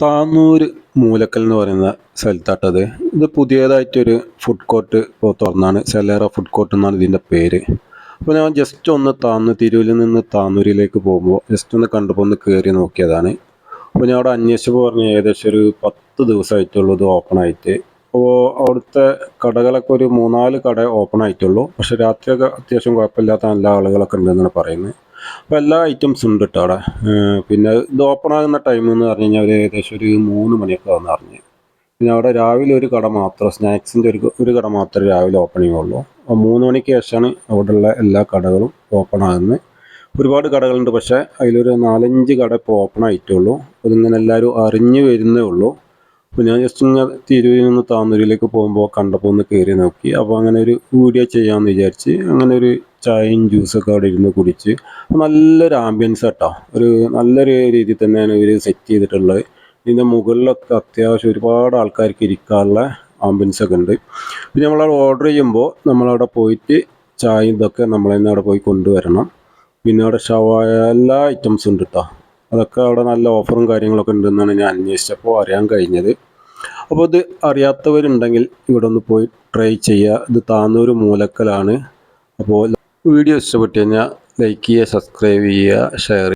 താന്നൂർ മൂലക്കൽ എന്ന് പറയുന്ന സ്ഥലത്താട്ടത് ഇത്. പുതിയതായിട്ടൊരു ഫുഡ് കോർട്ട് ഇപ്പോൾ തുറന്നാണ്. സെലേറ ഫുഡ് കോർട്ട് എന്നാണ് ഇതിന്റെ പേര്. അപ്പോൾ ഞാൻ ജസ്റ്റ് ഒന്ന് താന്ന് തിരൂരിൽ നിന്ന് താന്നൂരിലേക്ക് പോകുമ്പോൾ ജസ്റ്റ് ഒന്ന് കണ്ടപ്പോൾ ഒന്ന് കയറി നോക്കിയതാണ്. അപ്പോൾ ഞാൻ അവിടെ അന്വേഷിച്ചപ്പോൾ പറഞ്ഞ ഏകദേശം ഒരു പത്ത് ദിവസമായിട്ടുള്ളത് ഓപ്പൺ ആയിട്ട്. അപ്പോൾ അവിടുത്തെ കടകളൊക്കെ ഒരു മൂന്നാൽ കട ഓപ്പൺ ആയിട്ടുള്ളൂ. പക്ഷെ രാത്രിയൊക്കെ അത്യാവശ്യം കുഴപ്പമില്ലാത്ത നല്ല ആളുകളൊക്കെ ഉണ്ടെന്നാണ് പറയുന്നത്. അപ്പോൾ എല്ലാ ഐറ്റംസും ഉണ്ട് കേട്ടോ അവിടെ. പിന്നെ ഇത് ഓപ്പൺ ആകുന്ന ടൈം എന്ന് പറഞ്ഞു കഴിഞ്ഞാൽ ഒരു ഏകദേശം ഒരു മൂന്ന് മണിയൊക്കെ വന്ന് അറിഞ്ഞു പിന്നെ അവിടെ രാവിലെ ഒരു കട മാത്രം സ്നാക്സിന്റെ ഒരു ഒരു കട മാത്രമേ രാവിലെ ഓപ്പണിംഗ് ഉള്ളൂ അപ്പോൾ മൂന്ന് മണിക്ക് ശേഷമാണ് അവിടെയുള്ള എല്ലാ കടകളും ഓപ്പൺ ആകുന്നത്. ഒരുപാട് കടകളുണ്ട്. പക്ഷേ അതിലൊരു നാലഞ്ച് കട ഇപ്പോൾ ഓപ്പൺ ആയിട്ടുള്ളൂ. അതിങ്ങനെ എല്ലാവരും അറിഞ്ഞു വരുന്നേ ഉള്ളൂ. അപ്പോൾ ഞാൻ ജസ്റ്റ് ഇങ്ങനെ തിരൂരിൽ നിന്ന് താന്നൂരിലേക്ക് പോകുമ്പോൾ കണ്ടപ്പോൾ ഒന്ന് കയറി നോക്കി. അപ്പോൾ അങ്ങനെ ഒരു വീഡിയോ ചെയ്യാമെന്ന് വിചാരിച്ച് അങ്ങനെ ഒരു ചായയും ജ്യൂസൊക്കെ അവിടെ ഇരുന്ന് കുടിച്ച്. നല്ലൊരു ആംബിയൻസ് കേട്ടോ ഒരു നല്ലൊരു രീതിയിൽ തന്നെയാണ് ഇവർ സെറ്റ് ചെയ്തിട്ടുള്ളത്. ഇതിന്റെ മുകളിലൊക്കെ അത്യാവശ്യം ഒരുപാട് ആൾക്കാർക്ക് ഇരിക്കാനുള്ള ആംബിയൻസ് ഒക്കെ ഉണ്ട്. പിന്നെ നമ്മളവിടെ ഓർഡർ ചെയ്യുമ്പോൾ നമ്മളവിടെ പോയിട്ട് ചായ ഇതൊക്കെ തന്നെ അവിടെ പോയി കൊണ്ടുവരണം. പിന്നെ അവിടെ ഷവായ എല്ലാ ഐറ്റംസും ഉണ്ട് കേട്ടോ അതൊക്കെ അവിടെ നല്ല ഓഫറും കാര്യങ്ങളൊക്കെ ഉണ്ടെന്നാണ് ഞാൻ അന്വേഷിച്ചപ്പോൾ അറിയാൻ കഴിഞ്ഞത്. അപ്പോൾ ഇത് അറിയാത്തവരുണ്ടെങ്കിൽ ഇവിടെ ഒന്ന് പോയി ട്രൈ ചെയ്യുക ഇത് താന്നൂർ മൂലക്കലാണ്. അപ്പോൾ വീഡിയോ ഇഷ്ടപ്പെട്ടു കഴിഞ്ഞാൽ ലൈക്ക് ചെയ്യുക സബ്സ്ക്രൈബ് ചെയ്യുക ഷെയർ